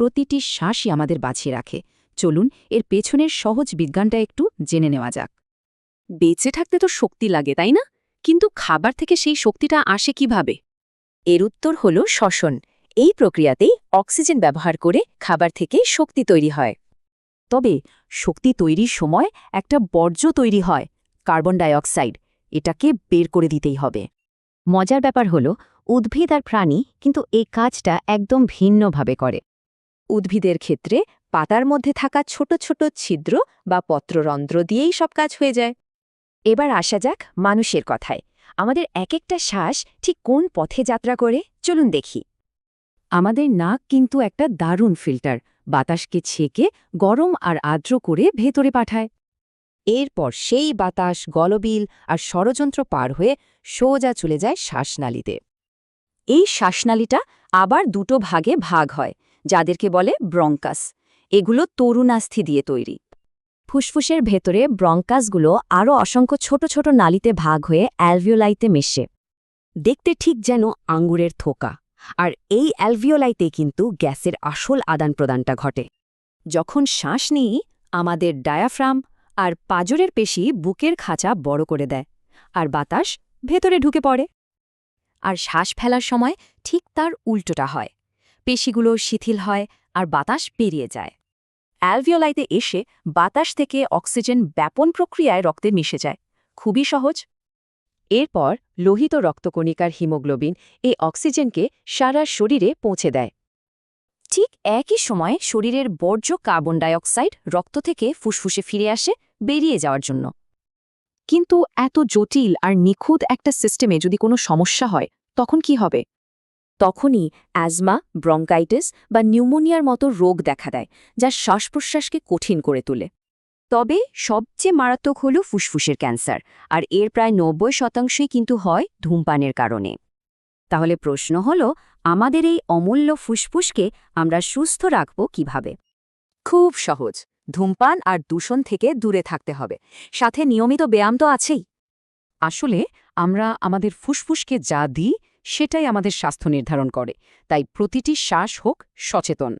প্রতিটি শ্বাসই আমাদের বাঁচিয়ে রাখে। চলুন, এর পেছনের সহজ বিজ্ঞানটা একটু জেনে নেওয়া যাক। বেঁচে থাকতে তো শক্তি লাগে, তাই না? কিন্তু খাবার থেকে সেই শক্তিটা আসে কীভাবে? এর উত্তর হল শ্বসন। এই প্রক্রিয়াতেই অক্সিজেন ব্যবহার করে খাবার থেকে শক্তি তৈরি হয়। তবে শক্তি তৈরির সময় একটা বর্জ্য তৈরি হয়, কার্বন ডাইঅক্সাইড। এটাকে বের করে দিতেই হবে। মজার ব্যাপার হল, উদ্ভিদ আর প্রাণী কিন্তু এই কাজটা একদম ভিন্নভাবে করে। উদ্ভিদের ক্ষেত্রে পাতার মধ্যে থাকা ছোট ছোট ছিদ্র বা পত্ররন্ধ্র দিয়েই সব কাজ হয়ে যায়। এবার আসা যাক মানুষের কথায়। আমাদের এক একটা শ্বাস ঠিক কোন পথে যাত্রা করে? চলুন দেখি। আমাদের নাক কিন্তু একটা দারুণ ফিল্টার, বাতাসকে ছেঁকে, গরম আর আর্দ্র করে ভেতরে পাঠায়। এরপর সেই বাতাস, গলবিল আর ষড়যন্ত্র পার হয়ে সোজা চলে যায় শ্বাসনালীতে। এই শ্বাসনালীটা আবার দুটো ভাগে ভাগ হয়। যাদেরকে বলে ব্রঙ্কাস। এগুলো তরুণাস্থি দিয়ে তৈরি। ফুসফুসের ভেতরে ব্রঙ্কাসগুলো আরও অসংখ্য ছোট ছোট নালিতে ভাগ হয়ে অ্যালভিওলাইতে মেশে। দেখতে ঠিক যেন আঙ্গুরের থোকা। আর এই অ্যালভিওলাইতে কিন্তু গ্যাসের আসল আদান প্রদানটা ঘটে। যখন শ্বাস নিই, আমাদের ডায়াফ্রাম আর পাজরের পেশি বুকের খাঁচা বড় করে দেয় আর বাতাস ভেতরে ঢুকে পড়ে। আর শ্বাস ফেলার সময় ঠিক তার উল্টোটা হয়। পেশিগুলো শিথিল হয় আর বাতাস পেরিয়ে যায়। অ্যালভিওলাইতে এসে বাতাস থেকে অক্সিজেন ব্যাপন প্রক্রিয়ায় রক্তে মিশে যায়। খুবই সহজ। এরপর লোহিত রক্তকণিকার হিমোগ্লোবিন এই অক্সিজেনকে সারা শরীরে পৌঁছে দেয়। ঠিক একই সময় শরীরের বর্জ্য কার্বন ডাইঅক্সাইড রক্ত থেকে ফুসফুসে ফিরে আসে বেরিয়ে যাওয়ার জন্য। কিন্তু এত জটিল আর নিখুঁত একটা সিস্টেমে যদি কোনো সমস্যা হয়, তখন কি হবে? তখনই অ্যাজমা, ব্রঙ্কাইটিস বা নিউমোনিয়ার মতো রোগ দেখা দেয়, যা শ্বাস প্রশ্বাসকে কঠিন করে তোলে। তবে সবচেয়ে মারাত্মক হল ফুসফুসের ক্যান্সার, আর এর প্রায় নব্বই শতাংশই কিন্তু হয় ধূমপানের কারণে। তাহলে প্রশ্ন হল, আমাদের এই অমূল্য ফুসফুসকে আমরা সুস্থ রাখব কীভাবে? খুব সহজ, ধূমপান আর দূষণ থেকে দূরে থাকতে হবে, সাথে নিয়মিত ব্যায়াম তো আছেই। আসলে আমরা আমাদের ফুসফুসকে যা দিই সেটাই আমাদের স্বাস্থ্য নির্ধারণ করে। তাই প্রতিটি শ্বাস হোক সচেতন।